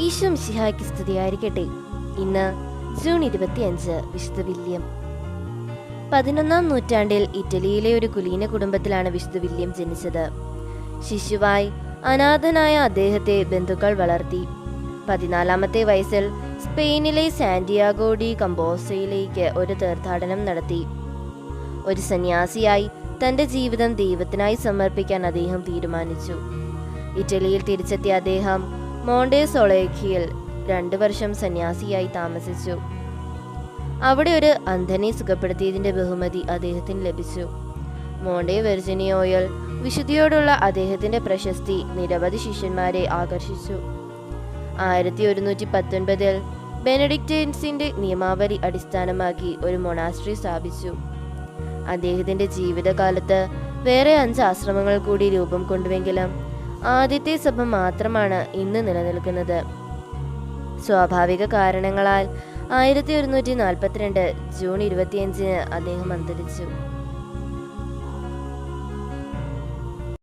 ഈശോ മിശിഹായ്ക്ക് സ്തുതിയായിരിക്കട്ടെ. ഇന്ന് ജൂൺ ഇരുപത്തിയഞ്ച് വിശുദ്ധ വില്യം. പതിനൊന്നാം നൂറ്റാണ്ടിൽ ഇറ്റലിയിലെ ഒരു കുലീന കുടുംബത്തിലാണ് വിശുദ്ധ വില്യം ജനിച്ചത്. ശിശുവായി അനാഥനായ അദ്ദേഹത്തെ ബന്ധുക്കൾ വളർത്തി. പതിനാലാമത്തെ വയസ്സിൽ സ്പെയിനിലെ സാന്റിയാഗോ ഡി കമ്പോസയിലേക്ക് ഒരു തീർത്ഥാടനം നടത്തി. ഒരു സന്യാസിയായി തന്റെ ജീവിതം ദൈവത്തിനായി സമർപ്പിക്കാൻ അദ്ദേഹം തീരുമാനിച്ചു. ഇറ്റലിയിൽ തിരിച്ചെത്തിയ അദ്ദേഹം മോണ്ടെ സൊളേഖിയിൽ രണ്ടു വർഷം സന്യാസിയായി താമസിച്ചു. അവിടെ ഒരു അന്ധനെ സുഖപ്പെടുത്തിയതിന്റെ ബഹുമതി അദ്ദേഹത്തിന് ലഭിച്ചു. മോണ്ടെ വെർജിനിയോയിൽ വിശുദ്ധിയോടുള്ള അദ്ദേഹത്തിന്റെ പ്രശസ്തി നിരവധി ശിഷ്യന്മാരെ ആകർഷിച്ചു. ആയിരത്തി ഒരുന്നൂറ്റി പത്തൊൻപതിൽ ബെനഡിക്റ്റൻസിന്റെ നിയമാവലി അടിസ്ഥാനമാക്കി ഒരു മൊണാസ്ട്രി സ്ഥാപിച്ചു. അദ്ദേഹത്തിന്റെ ജീവിതകാലത്ത് വേറെ അഞ്ച് ആശ്രമങ്ങൾ കൂടി രൂപം കൊണ്ടുവെങ്കിലും ആദ്യത്തെ സഭ മാത്രമാണ് ഇന്ന് നിലനിൽക്കുന്നത്. സ്വാഭാവിക കാരണങ്ങളാൽ ആയിരത്തി ഒരുന്നൂറ്റി നാൽപ്പത്തിരണ്ട് ജൂൺ ഇരുപത്തിയഞ്ചിന് അദ്ദേഹം അന്തരിച്ചു.